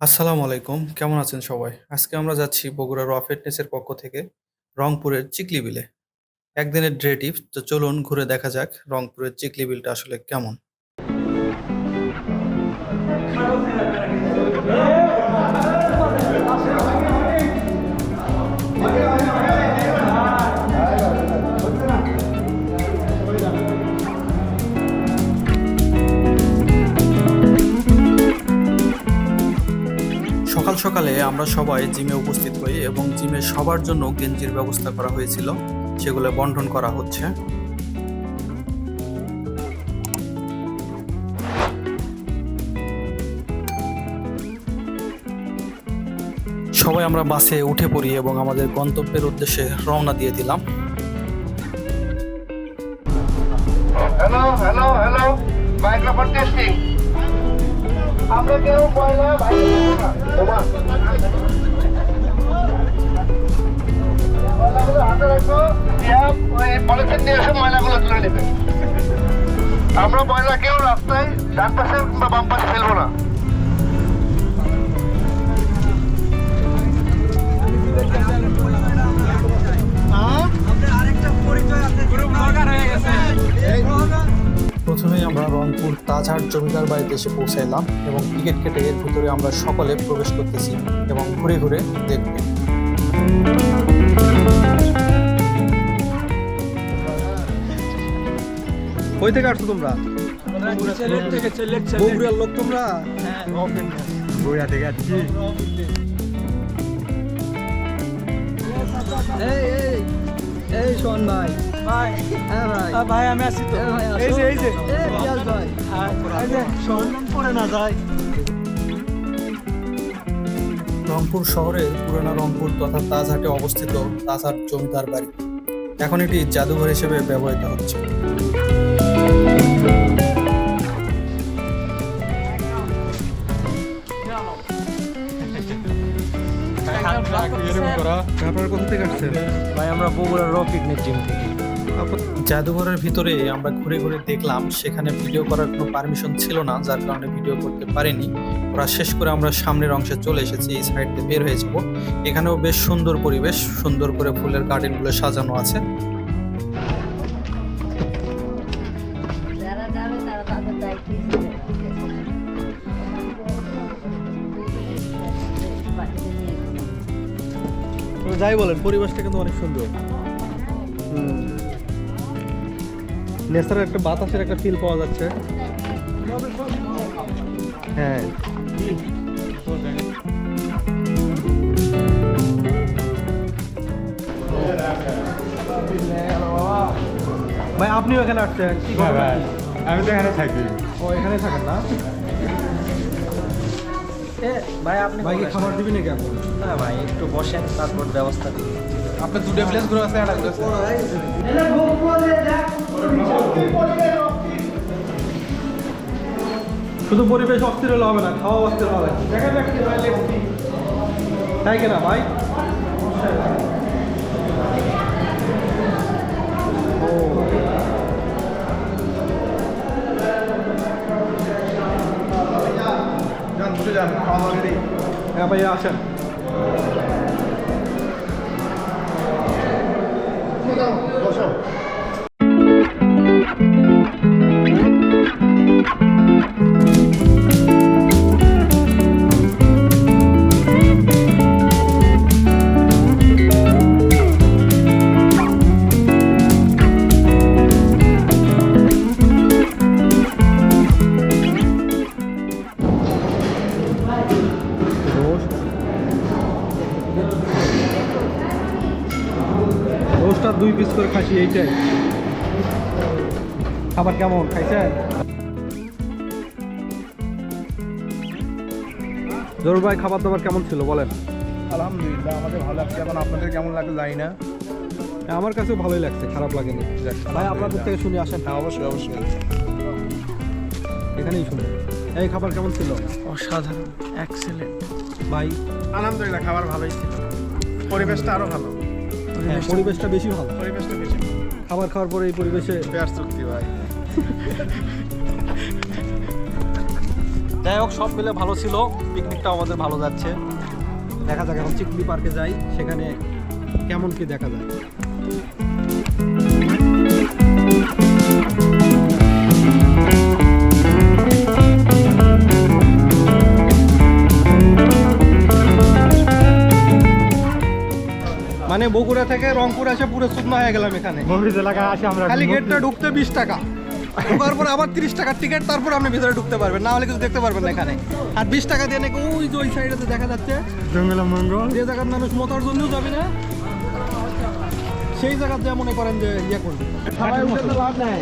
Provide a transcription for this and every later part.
আসসালামু আলাইকুম। কেমন আছেন সবাই? আজকে আমরা যাচ্ছি বগুড়া র ফিটনেসের পক্ষ থেকে রংপুরের চিকলি বিলে। একদিনের ড্রে টিপ তো চলুন ঘুরে দেখা যাক রংপুরের চিকলি বিলটা আসলে কেমন। সকাল আমরা সবাই জিমে উপস্থিত হই এবং জিমে সবার জন্য গেঞ্জির ব্যবস্থা করা হয়েছিল, সেগুলো বন্টন করা হচ্ছে। সবাই আমরা বাসে উঠে পড়ি এবং আমাদের গন্তব্যের উদ্দেশ্যে রওনা দিয়ে দিলাম। Hello hello hello microphone testing আমরা কেউ পয়লা ময়লাগুলো হাতে রাখো। ওই পলিথিন নিয়ে এসে ময়লাগুলো তুলে নেবে। আমরা ময়লা কেউ রাস্তায় ডান পাশে বা বাম পাশে ফেলব না। প্রথমেই আমরা রংপুর তাজহাট জমিদার বাড়িতে এসে পৌঁছাইলাম এবং টিকিট কেটে এর ভিতরে আমরা সকলে প্রবেশ করতেছি এবং ঘুরে ঘুরে দেখব কই থেকে আসছো তোমরা? বগুড়ার লোক তোমরা? বগুড়া থেকে আসছি। এই এই এই শোন ভাই। ভাই। হ্যাঁ ভাই। ভাই আমি আসছি তো। হ্যাঁ আসো। এই যে এই যে। ভাই এই যে পড়ে না যায়। রংপুর শহরের পুরানা রংপুর তথা তাজহাটে অবস্থিত তাজহাট জমিদার বাড়ি। এখন এটি জাদুঘর হিসেবে ব্যবহৃত হচ্ছে। আপনারা কোথা থেকে আসছেন ভাই আমরা বগুড়ার র ফিটনেস জিম থেকে। জাদুঘরের ভিতরে আমরা ঘুরে ঘুরে দেখলাম, সেখানে ভিডিও করার কোনো পারমিশন ছিল না, যার কারণে ভিডিও করতে পারিনি। ওরা শেষ করে আমরা সামনের অংশে চলে এসেছি, এই সাইড দিয়ে বের হয়ে যাব। এখানেও বেশ সুন্দর পরিবেশ, সুন্দর করে ফুলের গার্ডেনগুলো সাজানো আছে। যাই বলেন, পরিবেশটা কিন্তু অনেক সুন্দর। নেচারের একটা বাতাসের একটা ফিল পাওয়া যাচ্ছে। হ্যাঁ। ভাই আপনিও এখানে আসছেন। কি ভাই। আমি তো এখানে থাকি। ও এখানে থাকেন না? ভাই আপনি ভাই খাবার দিবি নাকি আপনি? না ভাই একটু বসেন তারপর ব্যবস্থা দিন আপনার দুটো প্লেস ঘুরে আছে একটা ঘুরে শুধু পরিবেশ অস্থির হলে হবে না খাওয়া অস্থির হবে। তাই কিনা ভাই? যান খাওয়া দাওয়া হ্যাঁ ভাই আসেন। এইটাই। খাবার কেমন খাইছেন? জরুর ভাই খাবার দাবার কেমন ছিল বলেন? আলহামদুলিল্লাহ আমাদের ভালো লাগছে। এখন আপনাদের কেমন লাগছে জানি না। হ্যাঁ, আমার কাছেও ভালোই লাগছে খারাপ লাগেনি। ভাই আপনাদের থেকে শুনে আসেন। হ্যাঁ অবশ্যই অবশ্যই। এখানেই শুনে এই খাবার কেমন ছিল? অসাধারণ এক্সেলেন্ট ভাই? আলহামদুলিল্লাহ খাবার ভালোই ছিল। পরিবেশটা আরও ভালো। হ্যাঁ, পরিবেশটা বেশি ভালো। পরিবেশটা বেশি খাবার খাওয়ার পরে এই পরিবেশে পেয়ার চুক্তি ভাই। যাই হোক সব মিলে ভালো ছিল। পিকনিকটাও আমাদের ভালো যাচ্ছে। দেখা যাক এখন চিকলি পার্কে যাই সেখানে কেমন কি দেখা যায়। মানে বগুড়া থেকে রংপুর এসে পুরো শুকনো হয়ে গেলাম এখানে। মফিজ এলাকায় আসি আমরা খালি গেটটা ঢুকতে বিশ টাকা। ঢোকার পর আবার তিরিশ টাকার টিকিট তারপর আপনি ভিতরে ঢুকতে পারবেন না হলে কিছু দেখতে পারবেন না এখানে। আর বিশ টাকা দিয়ে নাকি ওই যে ওই সাইডে দেখা যাচ্ছে জঙ্গল মঙ্গল। যে জায়গার মানুষ মতার জন্যও যাবে না সেই জায়গার যা মনে করেন যে ইয়ে করবে। সবাই উঠে তো লাভ নাই।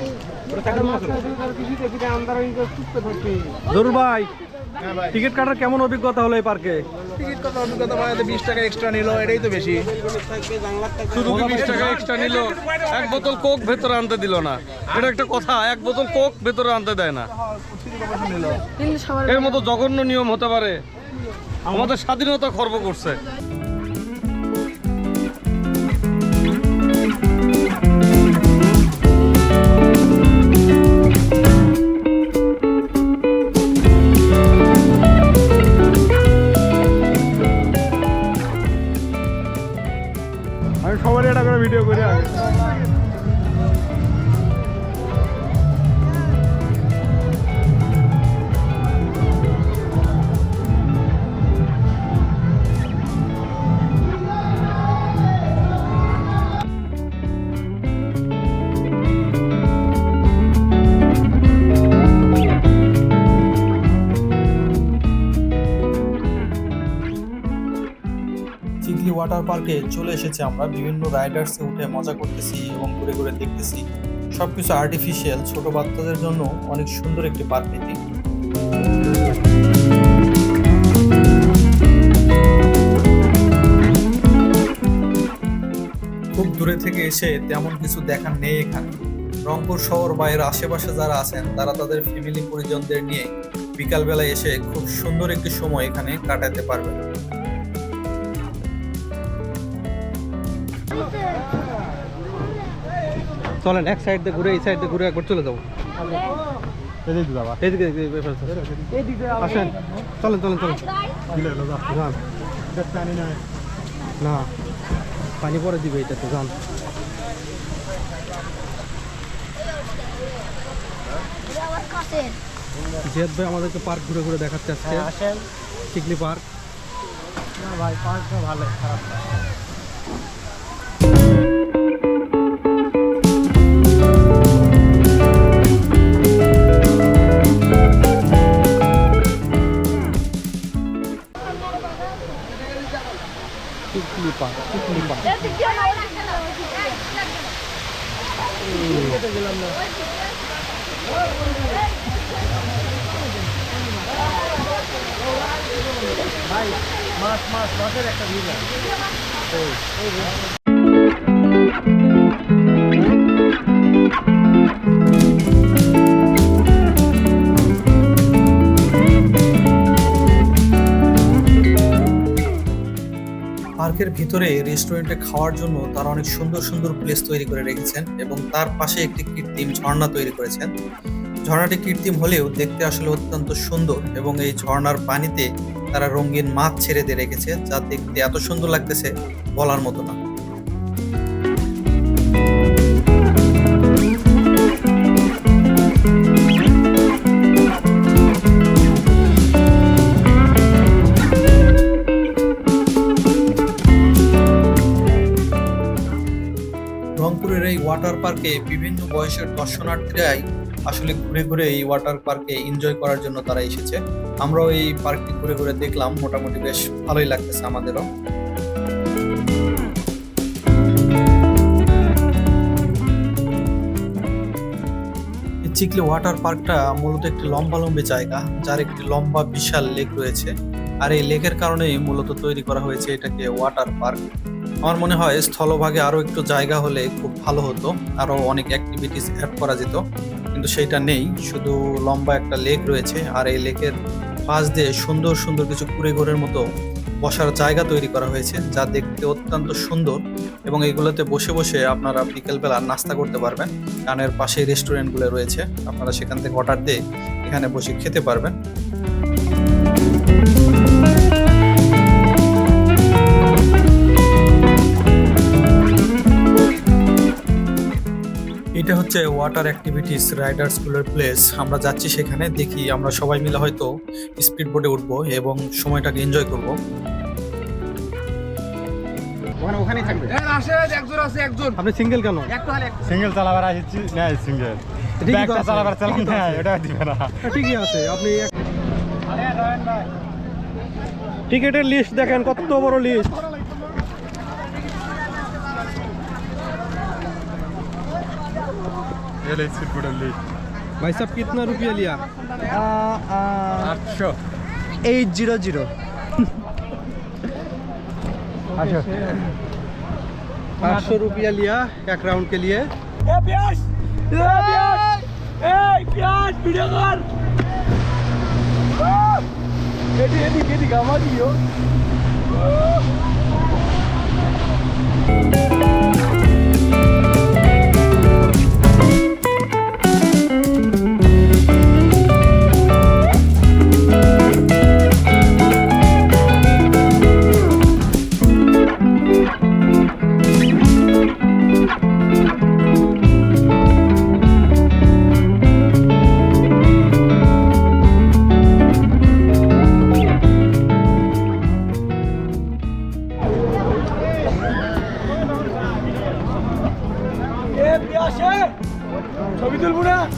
জরুর ভাই। টিকিট কাটার কেমন অভিজ্ঞতা হলো এই পার্কে? টিকিট কত অভিজ্ঞতা ভাই বিশ টাকা এক্সট্রা নিল এটাই তো বেশি। শুধু বিশ টাকা এক্সট্রা নিল এক বোতল কোক ভেতরে আনতে দিল না। এটা একটা কথা এক বোতল কোক ভেতরে আনতে দেয় না। এর মতো জঘন্য নিয়ম হতে পারে। আমাদের স্বাধীনতা খর্ব করছে। ওয়াটার পার্কে চলে এসেছে আমরা। বিভিন্ন রাইডার্সে উঠে মজা করতেছি এবং ঘুরে ঘুরে দেখতেছি। সবকিছু আর্টিফিশিয়াল ছোট বাচ্চাদের জন্য অনেক সুন্দর একটি পার্ক এটি খুব দূরে থেকে এসে তেমন কিছু দেখার নেই এখানে। রংপুর শহর বা এর আশেপাশে যারা আছেন, তারা তাদের ফ্যামিলি পরিজনদের নিয়ে বিকালবেলায় এসে খুব সুন্দর একটি সময় এখানে কাটাতে পারবেন। চলেন এক সাইড দিয়ে ঘুরে এই সাইড দিয়ে ঘুরে একবার চলে যাব। এদিকে আসেন। চলেন চলেন চলেন। না না পানি পরে দিবে এটা তো যান। জিয়াদ ভাই আমাদেরকে পার্ক ঘুরে ঘুরে দেখাচ্ছে আজকে। আসেন। চিকলি পার্ক। না ভাই পার্কটা ভালো খারাপ না। চিকলি পার্ক চিকলি ভাই মাছ মাছ মাছের একটা ভিউ পার্কের ভিতরে রেস্টুরেন্টে খাওয়ার জন্য তারা অনেক সুন্দর সুন্দর প্লেস তৈরি করে রেখেছেন এবং তার পাশে একটি কৃত্রিম ঝর্ণা তৈরি করেছেন। ঝর্ণাটি কৃত্রিম হলেও দেখতে আসলে অত্যন্ত সুন্দর এবং এই ঝর্ণার পানিতে তারা রঙিন মাছ ছেড়ে দিয়ে রেখেছে, যা দেখতে এত সুন্দর লাগতেছে বলার মতো না। পার্কে বিভিন্ন বয়সের দর্শনার্থীরাই আসলে ঘুরে ঘুরে এই ওয়াটার পার্কে এনজয় করার জন্য তারা এসেছে। আমরাও এই পার্কটি ঘুরে ঘুরে দেখলাম, মোটামুটি বেশ ভালোই লাগতেছে আমাদেরও। চিকলি ওয়াটার পার্কটা মূলত একটি লম্বালম্বি জায়গা, যার একটি লম্বা বিশাল লেক রয়েছে। আর এই লেকের কারণেই মূলত তৈরি করা হয়েছে এটাকে ওয়াটার পার্ক আমার মনে হয় স্থলভাগে আরও একটু জায়গা হলে খুব ভালো হতো। আরও অনেক অ্যাক্টিভিটিস অ্যাড করা যেত। কিন্তু সেটা নেই। শুধু লম্বা একটা লেক রয়েছে আর এই লেকের পাশ দিয়ে সুন্দর সুন্দর কিছু কুড়ে ঘরের মতো বসার জায়গা তৈরি করা হয়েছে, যা দেখতে অত্যন্ত সুন্দর এবং এগুলোতে বসে বসে আপনারা বিকেলবেলা নাস্তা করতে পারবেন। এর পাশে রেস্টুরেন্টগুলো রয়েছে। আপনারা সেখান থেকে অর্ডার দিয়ে এখানে বসে খেতে পারবেন। এটা হচ্ছে ওয়াটার অ্যাক্টিভিটিস রাইডার স্কুলের প্লেস আমরা যাচ্ছি সেখানে দেখি আমরা সবাই মিলে হয়তো স্পিড বোটে উঠবো এবং সময়টাকে এনজয় করব। ওখানে ওখানেই থাকবে। একজন আছে একজন। আপনি সিঙ্গেল কেন? সিঙ্গেল চালাবার আসছি সিঙ্গেল ব্যাগটা চালাবার চালান না এটা দিবে না। হ্যাঁ, ঠিকই আছে আপনি এক- টিকেটের লিস্ট দেখেন কত বড় লিস্ট এলে স্পিড বোর্ডের লিড भाई साहब कितना रुपया लिया আটশো এইট জিরো জিরো पाँच सौ रुपया लिया एक राउंड के लिए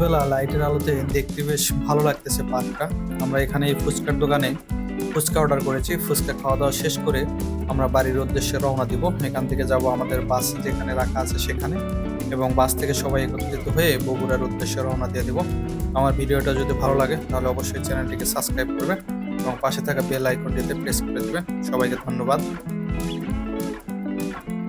বেলা লাইটের আলোতে দেখতে বেশ ভালো লাগতেছে পার্কটা আমরা এখানে এই ফুচকার দোকানে ফুচকা অর্ডার করেছি। ফুচকা খাওয়া দাওয়া শেষ করে আমরা বাড়ির উদ্দেশ্যে রওনা দিব। এখান থেকে যাব আমাদের বাস যেখানে রাখা আছে সেখানে এবং বাস থেকে সবাই একত্রিত হয়ে বগুড়ার উদ্দেশ্যে রওনা দিয়ে দেব। আমার ভিডিওটা যদি ভালো লাগে তাহলে অবশ্যই চ্যানেলটিকে সাবস্ক্রাইব করবে এবং পাশে থাকা বেল আইকনটিতে প্রেস করে দেবে সবাইকে ধন্যবাদ।